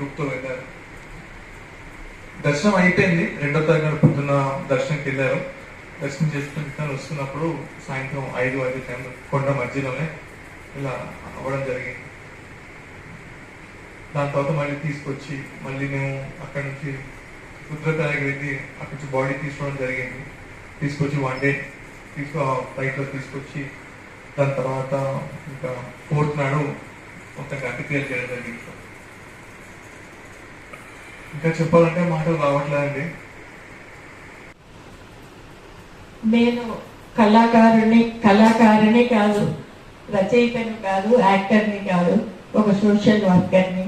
గ్రూప్తో వెళ్ళారు దర్శనం అయిపోయింది. రెండో తారీఖు పొద్దున్న దర్శనంకి వెళ్ళారు. దర్శనం చేసుకుంటున్నారు వస్తున్నప్పుడు సాయంత్రం ఐదు ఐదు టైంలో కొండ మధ్యలోనే ఇలా అవ్వడం జరిగింది. దాని తర్వాత మళ్ళీ తీసుకొచ్చి మళ్ళీ మేము అక్కడి నుంచి రుద్రకాయకి వెళ్ళి అక్కడి నుంచి బాడీ తీసుకోవడం జరిగింది. తీసుకొచ్చి వన్ డే తీసుకో ఫ్లైట్లో తీసుకొచ్చి దాని తర్వాత ఇంకా ఫోర్త్ నాడు మొత్తం అతిక్రియలు చేయడం జరిగింది. ఇంకా చెప్పాలంటే మాటలు రావట్లేదండి. నేను కళాకారుని కళాకారుని కాదు రచయితని కాదు యాక్టర్ని కాదు ఒక సోషల్ వర్కర్ని.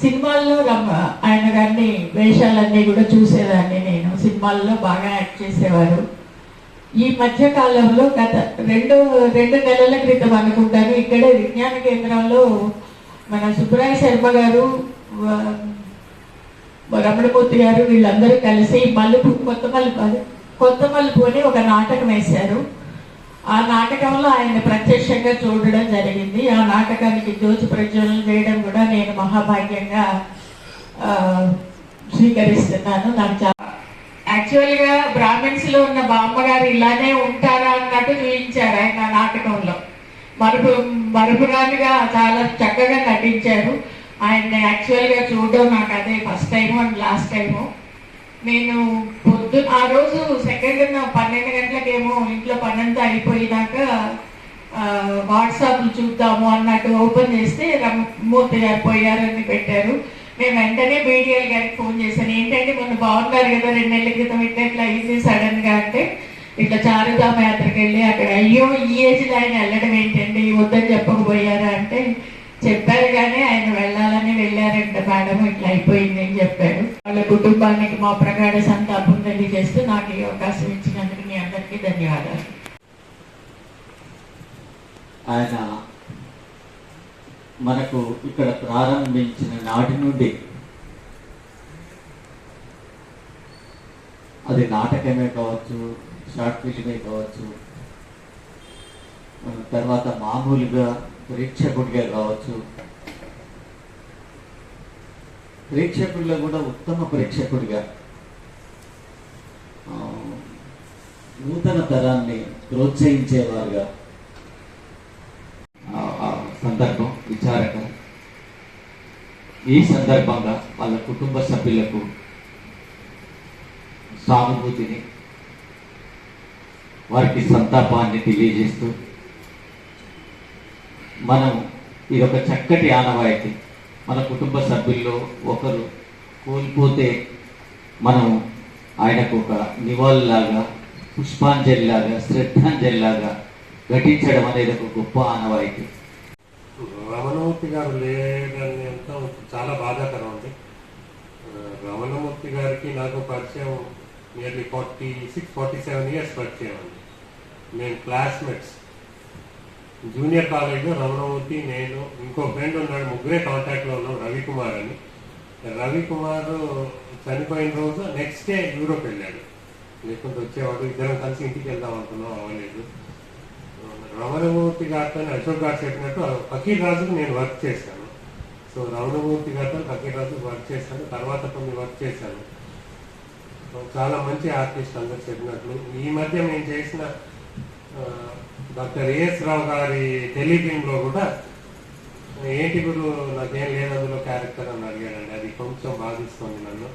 సినిమాల్లో రమ్మ ఆయన గారిని వేషాలన్నీ కూడా చూసేదాన్ని నేను. సినిమాల్లో బాగా యాక్ట్ చేసేవారు. ఈ మధ్య కాలంలో గత రెండు రెండు నెలల క్రితం అనుకుంటాను ఇక్కడే విజ్ఞాన కేంద్రంలో మన సుబ్రాయ శర్మ గారు రమణమూర్తి గారు వీళ్ళందరూ కలిసి మలుపు కొత్త మలుపు కొత్త మలుపు అని ఒక నాటకం వేశారు. ఆ నాటకంలో ఆయన ప్రత్యక్షంగా చూడడం జరిగింది. ఆ నాటకానికి జ్యోతి ప్రజ్వలన చేయడం కూడా నేను మహాభాగ్యంగా స్వీకరిస్తున్నాను. నాకు చాలా యాక్చువల్గా బ్రాహ్మిన్స్లో ఉన్న బామ్మగారు ఇలానే ఉంటారా అన్నట్టు చూపించారు ఆయన ఆ నాటకంలో. మరుపు మరుపురానిగా చాలా చక్కగా నటించారు. ఆయన యాక్చువల్గా చూడడం నాకు అదే first time and last time నేను పొద్దున ఆ రోజు సెకండ్ పన్నెండు గంటలకేమో ఇంట్లో పనంతా అయిపోయినాక వాట్సాప్లు చూద్దాము అన్నట్టు ఓపెన్ చేస్తే రమూర్తి గారు పోయారని పెట్టారు. నేను వెంటనే బీడిఎల్ గారికి ఫోన్ చేశాను. ఏంటంటే మొన్న బాగున్నారు కదా రెండు నెలల క్రితం ఇట్లా ఇట్లా అయింది సడన్గా అంటే ఇట్లా చారుధామ యాత్రకి వెళ్ళి అక్కడ అయ్యో ఈ ఏజ్లో ఆయన వెళ్ళడం ఏంటండి? వద్దని చెప్పకపోయారా అంటే చెప్పారు కానీ ఆయన వెళ్ళాలని వెళ్ళారంట మేడం ఇట్లా అయిపోయింది అని చెప్పారు. వాళ్ళ కుటుంబానికి మా ప్రగాఢ సంతాపం తెలియజేస్తూ నాకు ఈ అవకాశం ఇచ్చినందుకు మీ అందరికీ ధన్యవాదాలు. ఆయన మనకు ఇక్కడ ప్రారంభించిన నాటి నుండి అది నాటకమే కావచ్చు షార్ట్ ఫిల్మే కావచ్చు తర్వాత మామూలుగా ప్రేక్షకుడిగా కావచ్చు. ప్రేక్షకుల్లో కూడా ఉత్తమ ప్రేక్షకుడిగా నూతన తరాన్ని ప్రోత్సహించేవారుగా ఆ సందర్భం విచారకం. ఈ సందర్భంగా వాళ్ళ కుటుంబ సభ్యులకు సానుభూతిని వారికి సంతాపాన్ని తెలియజేస్తూ మనం ఇది ఒక చక్కటి ఆనవాయితీ. మన కుటుంబ సభ్యుల్లో ఒకరు కోల్పోతే మనం ఆయనకు ఒక నివాళులాగా పుష్పాంజలిలాగా శ్రద్ధాంజలిలాగా ఘటించడం అనేది ఒక గొప్ప ఆనవాయితీ. రమణమూర్తి గారు లేదని అంత చాలా బాధాకరం అండి రమణమూర్తి గారికి నాకు పరిచయం nearly forty six forty seven years పరిచయం అండి. మేము క్లాస్మేట్స్ జూనియర్ కాలేజ్లో రమణమూర్తి నేను ఇంకో ఫ్రెండ్ ఉన్నాడు ముగ్గురే కాంటాక్ట్లో ఉన్నాం రవికుమార్ అని. రవికుమార్ చనిపోయిన రోజు నెక్స్ట్ డే యూరోప్ వెళ్ళాడు. లేకుంటే వచ్చేవాడు ఇద్దరం కలిసి ఇంటికి వెళ్దాం అనుకున్నాం అవ్వలేదు. రమణమూర్తి గారితో అశోక్ గారు చెప్పినట్టు ఫకీర్ రాజుకు నేను వర్క్ చేశాను. సో రమణమూర్తి గారితో ఫకీర్ రాజుకు వర్క్ చేశాను తర్వాత కొన్ని వర్క్ చేశాను. చాలా మంచి ఆర్టిస్ట్ అందరు చెప్పినట్లు. ఈ మధ్య నేను చేసిన డాక్టర్ ఏఎస్ రావు గారి టెలిఫిల్మ్లో కూడా ఏంటి గురు నాకేం లేదు అందులో క్యారెక్టర్ అని అడిగాడండి. అది కొంచెం బాధిస్తుంది నన్ను.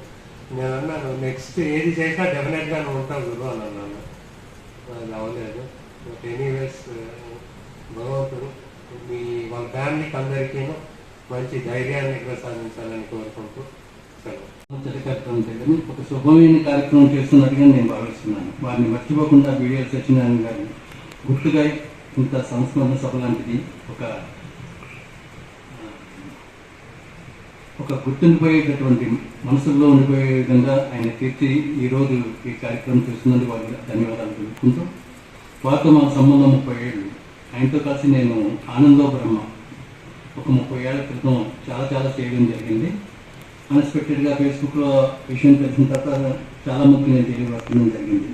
నేను అన్నాను నెక్స్ట్ ఏది చేసినా డెఫినెట్గా నువ్వు ఉంటావు గురు అని అన్నాను. అది అవ్వలేదు. బట్ ఎనీవేస్ భగవంతుడు మీ వాళ్ళ ఫ్యామిలీకి అందరికీను మంచి ధైర్యాన్ని ప్రసాదించాలని కోరుకుంటూ సెలవు. మొదటి కార్యక్రమం చేయడం ఒక శుభమైన కార్యక్రమం చేస్తున్నట్టుగా నేను భావిస్తున్నాను. వారిని మర్చిపోకుండా వీడియో సత్యనారాయణ గారిని గుర్తుగా ఇంత సంస్మరణ సభ లాంటిది ఒక ఒక గుర్తుండిపోయేటటువంటి మనసుల్లో ఉండిపోయే విధంగా ఆయన తీర్చి ఈరోజు ఈ కార్యక్రమం చేస్తున్నందుకు వారికి ధన్యవాదాలు తెలుపుకుంటూ వారితో మన సంబంధం ముప్పై ఏళ్ళు. ఆయనతో కలిసి నేను ఆనందో బ్రహ్మ ఒక ముప్పై ఏళ్ళ క్రితం చాలా చాలా చేయడం జరిగింది. అన్ఎక్స్పెక్టెడ్గా ఫేస్బుక్లో విషయం తెలిసిన తర్వాత చాలా ముఖ్యమైన నేను తెలియపరచడం జరిగింది.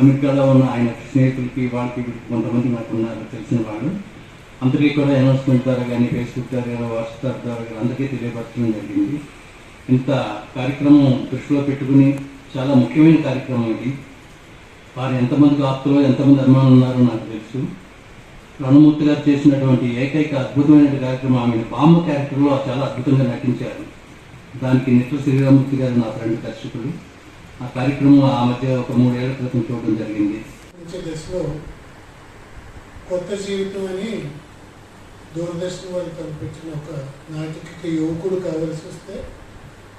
అమెరికాలో ఉన్న ఆయన స్నేహితులకి వాళ్ళకి కొంతమంది నాకు ఉన్నారు తెలిసిన వాళ్ళు. అందరికీ కూడా అనౌన్స్మెంట్ ద్వారా కానీ ఫేస్బుక్ ద్వారా కానీ వాట్సాప్ ద్వారా కానీ అందరికీ తెలియపరచడం జరిగింది. ఇంత కార్యక్రమం దృష్టిలో పెట్టుకుని చాలా ముఖ్యమైన కార్యక్రమం ఇది. వారు ఎంతమందికి ఆప్తులో ఎంతమంది అభిమానులు ఉన్నారో నాకు తెలుసు. రణమూర్తి గారు చేసినటువంటి ఏకైక అద్భుతమైన కార్యక్రమం ఆమె బామ్మ క్యారెక్టర్లో చాలా అద్భుతంగా నటించారు. దానికి నిత్య శ్రీరామూర్తి గారు నా ఫ్రెండ్ దర్శకుడు. ఆ కార్యక్రమం ఆ మధ్య ఒక మూడేళ్ళ క్రితం చూడడం జరిగింది. దశలో కొత్త జీవితం అని దూరదర్శన్ వాళ్ళు కనిపించిన ఒక నాటిక యువకుడు కావాల్సి వస్తే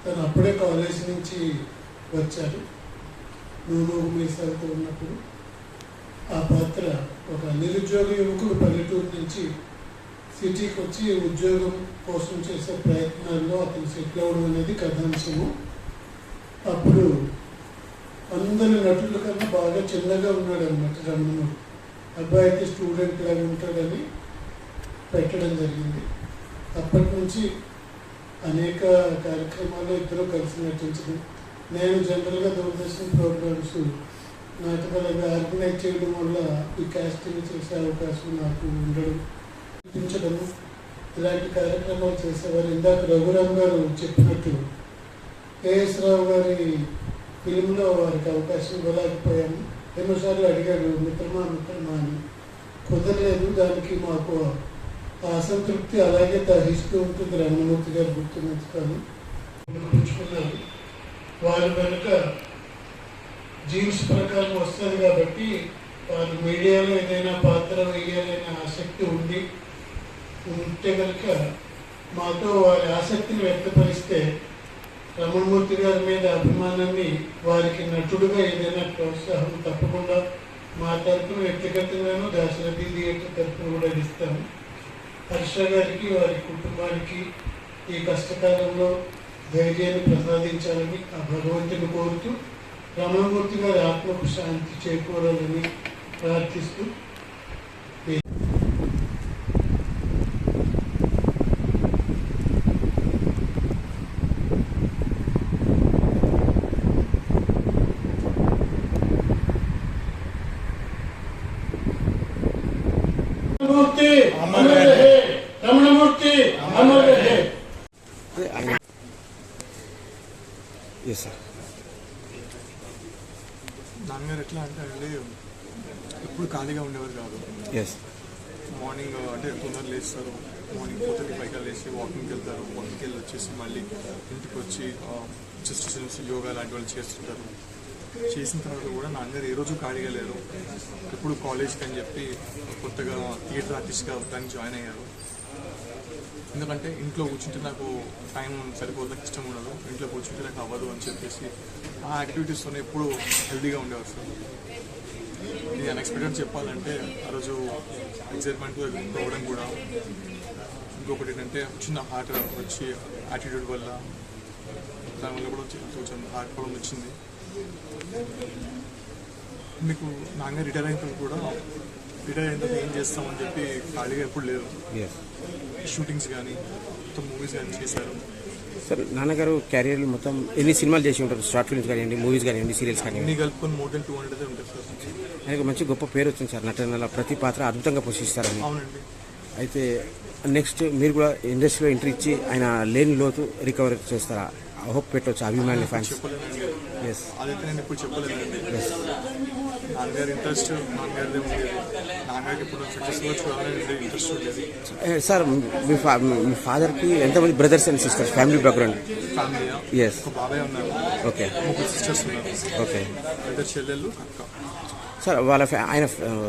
తను అప్పుడే కాలేజ్ నుంచి వచ్చాడు. నూనె మీసాలతో ఉన్నప్పుడు ఆ పాత్ర ఒక నిరుద్యోగ యువకుడు పల్లెటూరు నుంచి సిటీకి వచ్చి ఉద్యోగం కోసం చేసే ప్రయత్నాల్లో అతను సెటిల్ అవ్వడం అనేది కథాంశము. అప్పుడు అందరి నటుల కన్నా బాగా చిన్నగా ఉన్నాడు అనమాట రమణుడు. అబ్బాయి అయితే స్టూడెంట్ లాగా ఉంటాడని పెట్టడం జరిగింది. అప్పటి నుంచి అనేక కార్యక్రమాల్లో ఇద్దరు కలిసి నటించడం. నేను జనరల్గా దూరదర్శన్ ప్రోగ్రామ్స్ నాటకాలుగా ఆర్గనైజ్ చేయడం వల్ల ఈ క్యాస్టింగ్ చేసే అవకాశం నాకు ఉండడం ఇలాంటి కార్యక్రమాలు చేసేవారు. ఇందాక రఘురామ్ గారు చెప్పినట్టు కేఎస్ రావు గారి ఫిలింలో వారికి అవకాశం ఇవ్వలేకపోయాము ఎన్నోసార్లు అడిగాడు మిత్రమా మిత్రమా అని. కుదరలేదు దానికి మాకు ఆ అసంతృప్తి అలాగే దహిస్తూ ఉంటుంది రమణమూర్తి గారు గుర్తున్నట్టుగాను. పుచ్చుకున్నాను వారు కనుక జీన్స్ ప్రకారం వస్తుంది కాబట్టి వారు మీడియాలో ఏదైనా పాత్ర వేయాలనే ఆసక్తి ఉండి ఉంటే కనుక మాతో వారి ఆసక్తిని వ్యక్తపరిస్తే రమణమూర్తి గారి మీద అభిమానాన్ని వారికి నటుడుగా ఏదైనా ప్రోత్సాహం తప్పకుండా మా తరపున వ్యక్తిగతంగాను దాశరథి థియేటర్ తరఫున కూడా ఇస్తాము. హర్ష గారికి వారి కుటుంబానికి ఈ కష్టకాలంలో ధైర్యాన్ని ప్రసాదించాలని ఆ భగవంతుని కోరుతూ రమణమూర్తి గారి ఆత్మకు శాంతి చేకూరాలని ప్రార్థిస్తూ రమణమూర్తి అమర్ రహే రమణమూర్తి అమర్ రహే ఎస్ సార్ నాన్నగారు ఎట్లా అంటే అండి ఎప్పుడు ఖాళీగా ఉండేవారు కాదు ఎస్ మార్నింగ్ అంటే తొందర లేస్తారు మార్నింగ్ పొద్దున్న పైగా లేచి వాకింగ్కి వెళ్తారు వాకింగ్కి వెళ్ళి వచ్చేసి మళ్ళీ ఇంటికి వచ్చి చెస్ట్ యోగా లాంటి వాళ్ళు చేస్తుంటారు. చేసిన తర్వాత కూడా నా అందరు ఏ రోజు ఖాళీగా లేరు. ఇప్పుడు కాలేజ్కి అని చెప్పి కొత్తగా థియేటర్ ఆర్టిస్ట్గా దానికి జాయిన్ అయ్యారు. ఎందుకంటే ఇంట్లో కూర్చుంటే నాకు టైం సరిపోతుంది ఇష్టం ఉండదు. ఇంట్లో కూర్చుంటే నాకు అవ్వదు అని చెప్పేసి ఆ యాక్టివిటీస్తోనే ఎప్పుడు హెల్దీగా ఉండేవారు సార్. ఇది అన్ఎక్స్పెక్టెడ్ చెప్పాలంటే ఆ రోజు ఎగ్జైట్మెంట్ పోవడం కూడా. ఇంకొకటి ఏంటంటే చిన్న హార్ట్ వచ్చి యాటిట్యూడ్ వల్ల దానివల్ల కూడా కొంచెం ప్రాబ్లం వచ్చింది. మీకు నాన్నగారు రిటైర్ అయిన తర్వాత కూడా రిటైర్ అయిన ఏం చేస్తామని చెప్పి ఖాళీగా ఎప్పుడు లేరు. షూటింగ్స్ కానీ మొత్తం మూవీస్ కానీ చేశారు. సార్ నాన్నగారు క్యారియర్ మొత్తం ఎన్ని సినిమాలు చేసి ఉంటారు? షార్ట్ ఫిల్మ్స్ కానివ్వండి మూవీస్ కానివ్వండి సీరియల్స్ కానివ్వండి. కలుపుకొని మోర్ దెన్ టూ హండ్రెడ్ ఉంటాయి సార్. ఆయనకు మంచి గొప్ప పేరు వచ్చింది సార్ నటనలో ప్రతి పాత్ర అద్భుతంగా పోషిస్తారని. అవునండి. అయితే నెక్స్ట్ మీరు కూడా ఇండస్ట్రీలో ఎంట్రీ ఇచ్చి ఆయన లేని లోతు రికవర్ చేస్తారా? హోప్ పెట్టవచ్చు అభిమానులు ఫ్యాన్స్ ఎస్ అదైతే నేను ఇప్పుడు చెప్పలేనండి నాన్నగారి ఇంట్రెస్ట్ నాన్నగారిదే ఉండేది. నాన్నగారికి ఇప్పుడు సక్సెస్ఫుల్గా చూడాలని ఇంట్రెస్ట్ ఉండేది. సార్ మీ ఫా మీ ఫాదర్కి ఎంతమంది brothers and sisters family background family బాబాయ్ ఉన్నారు. ఓకే ముగ్గురు సిస్టర్స్ ఉన్నారు. ఓకే ఇద్దరు చెల్లెళ్ళు అక్క. సార్ వాళ్ళ ఆయన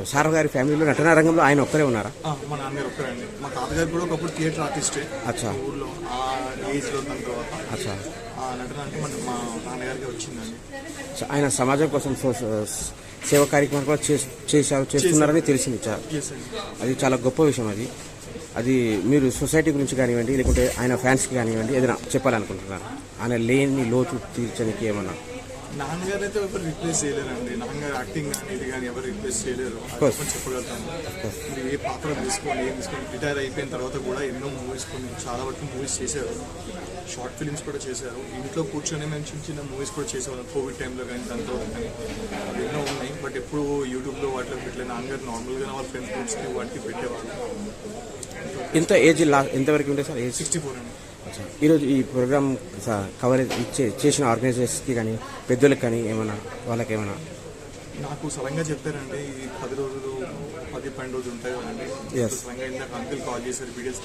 సార్ గారి ఫ్యామిలీలో నటనా రంగంలో ఆయన ఒక్కరే ఉన్నారా? మా నాన్నగారు ఒక్కరండి మా తాతగారు కూడా ఒకప్పుడు థియేటర్ ఆర్టిస్టే. అచ్చా. ఊర్లో ఆ ఏజ్లో ఉన్న తర్వాత అచ్చా. ఆ నటన అంటే మన మా నాన్నగారికి వచ్చిందండి. ఆయన సమాజం కోసం సేవ కార్యక్రమాలు కూడా చేశారు చేస్తున్నారని తెలిసింది అండి అది చాలా గొప్ప విషయం అది. అది మీరు సొసైటీ గురించి కానివ్వండి లేకుంటే ఆయన ఫ్యాన్స్కి కానివ్వండి ఏదైనా చెప్పాలనుకుంటున్నారు? ఆయన లేని లోతు తీర్చడానికి ఏమన్నా నాన్నగారు అయితే ఎవరు రిప్లేస్ చేయలేరండి. నాన్నగారు యాక్టింగ్ కానీ ఇది కానీ ఎవరు రిప్లేస్ చేయలేరు. ఒకటి చెప్పగలుగుతాను. మీరు ఏ పాత్ర తీసుకోండి ఏం తీసుకోండి రిటైర్ అయిపోయిన తర్వాత కూడా ఎన్నో మూవీస్ కొన్ని చాలా వరకు మూవీస్ చేశారు. షార్ట్ ఫిల్మ్స్ కూడా చేశారు. ఇంట్లో కూర్చొని మేము చిన్న చిన్న మూవీస్ కూడా చేసేవాళ్ళం. కోవిడ్ టైంలో కానీ దాని తర్వాత కానీ ఎన్నో ఉన్నాయి. బట్ ఎప్పుడు యూట్యూబ్లో వాటిలో పెట్టలేదు నాన్నగారు నార్మల్గా వాళ్ళ ఫ్రెండ్స్ గ్రూప్స్కి వాటికి పెట్టేవాళ్ళు. ఎంత ఏజ్ లా ఎంతవరకు ఉంటుంది సార్? ఏజ్ సిక్స్టీ ఫోర్ అండి. ఈరోజు ఈ ప్రోగ్రామ్ కవరేజ్ ఇచ్చే చేసిన ఆర్గనైజర్స్కి కానీ పెద్దోళ్ళకి కానీ ఏమైనా వాళ్ళకి ఏమైనా? నాకు సడన్గా చెప్పారండి ఈ పది రోజులు పది పన్నెండు రోజులు ఉంటాయి కదండి. సడన్గా ఇందాక అంకుల్ కాల్ చేశారు వీడియోస్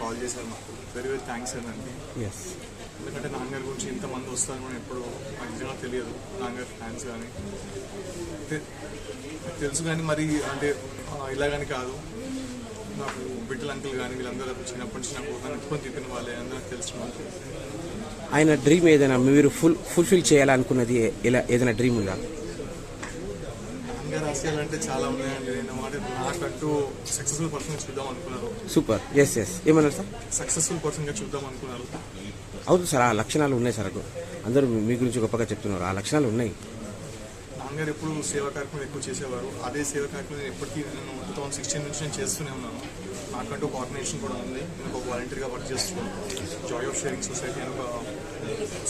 కాల్ చేశారు నాకు వెరీ వెరీ థ్యాంక్స్ అండి. ఎస్ ఎందుకంటే నాన్నగారి గురించి ఇంతమంది వస్తారని మనం ఎప్పుడు నిజంగా తెలియదు నాన్నగారి ఫ్యాన్స్ కానీ తెలుసు కానీ మరి అంటే ఆ, ఇలాగని కాదు. నాకు బిడ్డల అంకుల్ కానీ వీళ్ళందరూ చిన్నప్పటి నుంచి నాకు ఎక్కువ తిప్పిన వాళ్ళే అందరూ తెలిసిన వాళ్ళు ఆయన డ్రీమ్ ఏదైనా మీరు ఫుల్ ఫుల్ఫిల్ చేయాలనుకున్నది ఎలా ఏదైనా డ్రీమ్ ఉందా? ఆశయాలంటే చాలా ఉన్నాయండి. నేను మాట నాకంటూ సక్సెస్ఫుల్ పర్సన్ చూద్దాం అనుకున్నారు. సూపర్. ఎస్ ఎస్ ఏమన్నారు సార్? సక్సెస్ఫుల్ పర్సన్గా చూద్దాం అనుకున్నారు. అవును సార్ ఆ లక్షణాలు ఉన్నాయి సార్. అందరూ మీ గురించి గొప్పగా చెప్తున్నారు. ఆ లక్షణాలు ఉన్నాయి. నాన్నగారు ఎప్పుడు సేవా కార్యక్రమాలు ఎక్కువ చేసేవారు అదే సేవా కార్యక్రమం నేను ఎప్పటికీ నేను టూ థౌసండ్ సిక్స్టీన్ నుంచి నేను చేస్తూనే ఉన్నాను. నాకంటూ ఒక ఆర్గనైజేషన్ కూడా ఉంది. నేను ఒక వాలంటీర్గా వర్క్ చేస్తున్నాను. జాయ్ ఆఫ్ షేరింగ్ సొసైటీ అని ఒక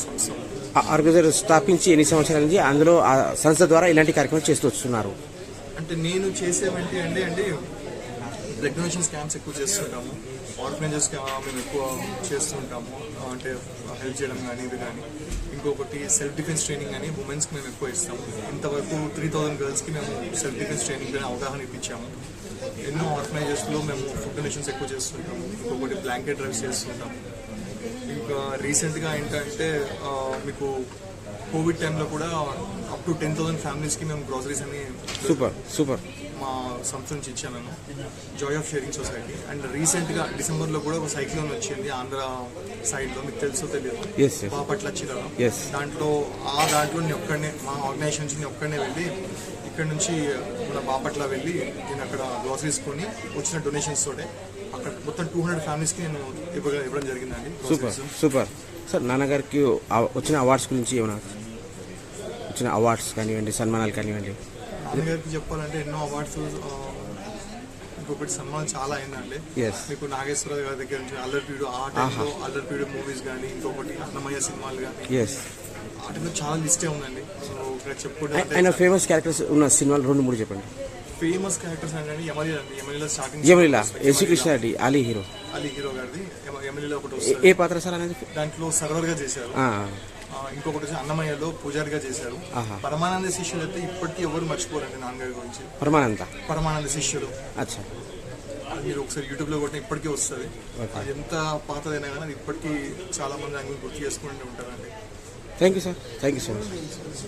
సంస్థ ఆర్గనైజర్ స్థాపించి ఎన్ని సంవత్సరాల నుంచి అందులో ఆ సంస్థ ద్వారా ఇలాంటి కార్యక్రమాలు చేస్తూ వస్తున్నారు? అంటే నేను చేసేవంటి అంటే అంటే రెగ్యులేషన్ స్కామ్స్ ఎక్కువ చేస్తుంటాము. ఆర్గనైజర్స్ మేము ఎక్కువ చేస్తుంటాము. అంటే హెల్ప్ చేయడం కానీ ఇది కానీ ఇంకొకటి సెల్ఫ్ డిఫెన్స్ ట్రైనింగ్ అని ఉమెన్స్కి మేము ఎక్కువ ఇస్తాము. ఇంతవరకు త్రీ థౌసండ్ గర్ల్స్కి మేము సెల్ఫ్ డిఫెన్స్ ట్రైనింగ్ కానీ అవగాహన ఇప్పించాము. ఎన్నో ఆర్గనైజర్స్లో మేము ఫుడ్ డొనేషన్స్ ఎక్కువ చేస్తుంటాము. ఇంకొకటి బ్లాంకెట్ డ్రైవ్స్ చేస్తుంటాము. ఇంకా రీసెంట్గా ఏంటంటే మీకు కోవిడ్ టైంలో కూడా అప్ టు టెన్ థౌసండ్ ఫ్యామిలీస్కి మేము గ్రాసరీస్ అని సూపర్ సూపర్ మా సంస్థ నుంచి ఇచ్చాను మేము. Joy of sharing society and రీసెంట్గా డిసెంబర్లో కూడా ఒక సైక్లోన్ వచ్చింది ఆంధ్ర సైడ్లో మీకు తెలుసో తెలియదు. బాపట్ల చీరలో. దాంట్లో ఆ దాంట్లో నేను ఒక్కడనే మా ఆర్గనైజేషన్ నుంచి నేను ఒక్కడనే వెళ్ళి ఇక్కడ నుంచి మన బాపట్ల వెళ్ళి నేను అక్కడ గ్రాసరీస్ కొని వచ్చిన డొనేషన్స్ తోటే అక్కడ మొత్తం టూ హండ్రెడ్ ఫ్యామిలీస్కి నేను ఇవ్వ ఇవ్వడం జరిగిందండి. సూపర్. సూపర్ సార్ నాన్నగారికి వచ్చిన అవార్డ్స్ గురించి ఏమైనా వచ్చిన అవార్డ్స్ కానివ్వండి సన్మానాలు కానివ్వండి. నాన్నగారికి చెప్పాలంటే ఎన్నో అవార్డ్స్ ఇంకొకటి సన్మానం చాలా అయిందండి. మీకు నాగేశ్వరరావు గారి దగ్గర నుంచి అల్లర్పీడు ఆ టైంలో అల్లర్పీడు మూవీస్ కానీ ఇంకొకటి అన్నమయ్య సినిమాలు కానీ ఎస్ ఆ టైంలో చాలా లిస్టే ఉందండి. సో ఇక్కడ చెప్పుకుంటే ఆయన ఫేమస్ క్యారెక్టర్స్ ఉన్న సినిమాలు రెండు మూడు చెప్పండి. ఫేమస్ క్యారెక్టర్స్ అంటే యమలి అండి. యమలిలో starting Krishna Reddy Ali hero. Ali hero గారిది. యమ- యమలిలో ఒకటి ఏ- పాత్ర సార్ అనేది? దాంట్లో సర్వర్గా చేశారు. ఇంకొకటి వచ్చి అన్నమయ్యలో పూజారిగా చేశారు. పరమానంద శిష్యులు అయితే ఇప్పటికీ ఎవరు మర్చిపోరండి నాన్నగారి గురించి. పరమానంద? పరమానంద శిష్యులు. అచ్చా. అది మీరు ఒకసారి యూట్యూబ్లో కొట్టిన ఇప్పటికీ వస్తుంది. అది ఎంత పాతదైనా కానీ అది ఇప్పటికీ చాలా మంది గురించి గుర్తు చేసుకుంటూ ఉంటారండి. Thank you sir thank you so much